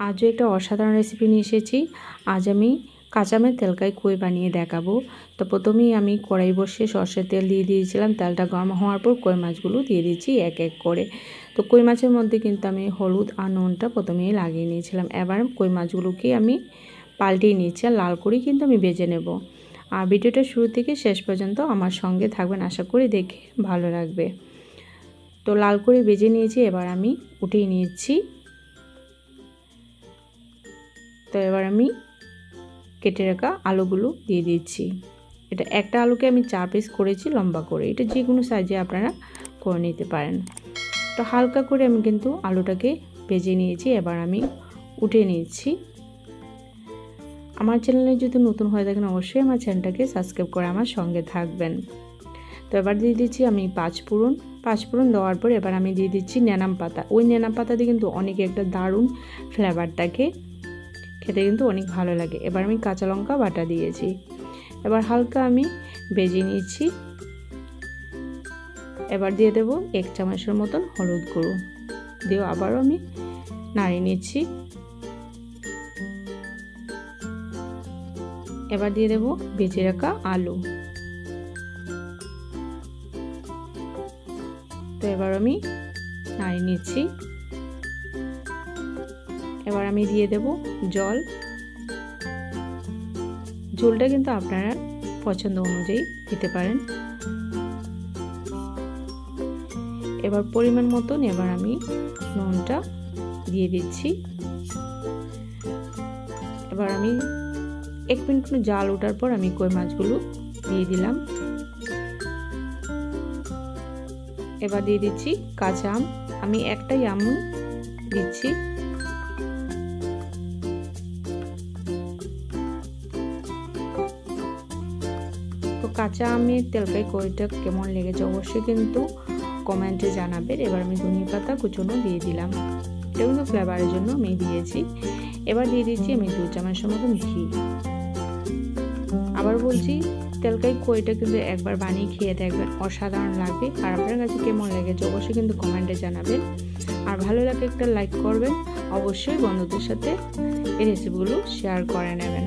আজও একটা অসাধারণ রেসিপি নিয়ে এসেছি। আজ আমি কাঁচামের তেলকাই কই বানিয়ে দেখাবো। তো প্রথমেই আমি কড়াই বসিয়ে সর্ষের তেল দিয়ে দিয়েছিলাম। তেলটা গরম হওয়ার পর কই মাছগুলো দিয়ে দিয়েছি এক এক করে। তো কই মাছের মধ্যে কিন্তু আমি হলুদ আর নুনটা প্রথমেই লাগিয়ে নিয়েছিলাম। এবার কই মাছগুলোকে আমি পাল্টিয়ে নিয়েছি আর লাল করেই কিন্তু আমি ভেজে নেব। আর ভিডিওটা শুরু থেকে শেষ পর্যন্ত আমার সঙ্গে থাকবেন আশা করি দেখে ভালো লাগবে। তো লাল করে ভেজে নিয়েছি। এবার আমি উঠিয়ে নিয়েছি তো এবার আমি কেটে রাখা আলুগুলো দিয়ে দিচ্ছি। এটা একটা আলুকে আমি চার পিস করেছি, লম্বা করে। এটা যে কোনো সাইজে আপনারা করে নিতে পারেন। তো হালকা করে আমি কিন্তু আলুটাকে ভেজে নিয়েছি, এবার আমি উঠে নিয়েছি আমার চ্যানেলে যদি নতুন হয়ে থাকেন, অবশ্যই আমার চ্যানেলটাকে সাবস্ক্রাইব করে আমার সঙ্গে থাকবেন। তো এবার দিয়ে দিচ্ছি আমি পাঁচ ফোড়ন। পাঁচ ফোড়ন দেওয়ার পর এবার আমি দিয়ে দিচ্ছি ন্যানাম পাতা। ওই ন্যানাম পাতা দিয়ে কিন্তু অনেক একটা দারুণ ফ্লেভারটাকে খেতে কিন্তু অনেক ভালো লাগে। এবার আমি কাঁচা লঙ্কা বাটা দিয়েছি। এবার হালকা আমি বেজে নিয়েছি এবার দিয়ে দেব এক চামচের মতন হলুদ গুঁড়ো। দিয়ে আবারও আমি নাড়িয়ে নিচ্ছি। এবার দিয়ে দেব বেজে রাখা আলু। তো এবার আমি নাড়িয়ে নিচ্ছি। আমি দিয়ে দেব জল। ঝোলটা কিন্তু আপনারা পছন্দ অনুযায়ী দিতে পারেন। এবার পরিমাণ মতন এবার আমি নুনটা দিয়ে দিচ্ছি। এবার আমি এক মিনিট জাল ওঠার পর আমি কই মাছগুলো দিয়ে দিলাম। এবার দিয়ে দিচ্ছি কাঁচা আম। আমি একটাই আম দিচ্ছি। কাঁচা আমের তেলকাই কইটা কেমন লেগেছে অবশ্যই কিন্তু কমেন্টে জানাবেন। এবার আমি ধনিয়া পাতা কুচনো দিয়ে দিলাম। এটা কিন্তু ফ্লেভারের জন্য আমি দিয়েছি। এবার দিয়ে দিচ্ছি আমি দু চামচের মতন ঘি আবার বলছি তেলকাই কইটা কিন্তু একবার বানিয়ে খেয়ে দেখবেন, অসাধারণ লাগবে। আর আপনার কাছে কেমন লেগেছে অবশ্যই কিন্তু কমেন্টে জানাবেন। আর ভালো লাগে একটা লাইক করবেন, অবশ্যই বন্ধুদের সাথে এই রেসিপিগুলো শেয়ার করে নেবেন।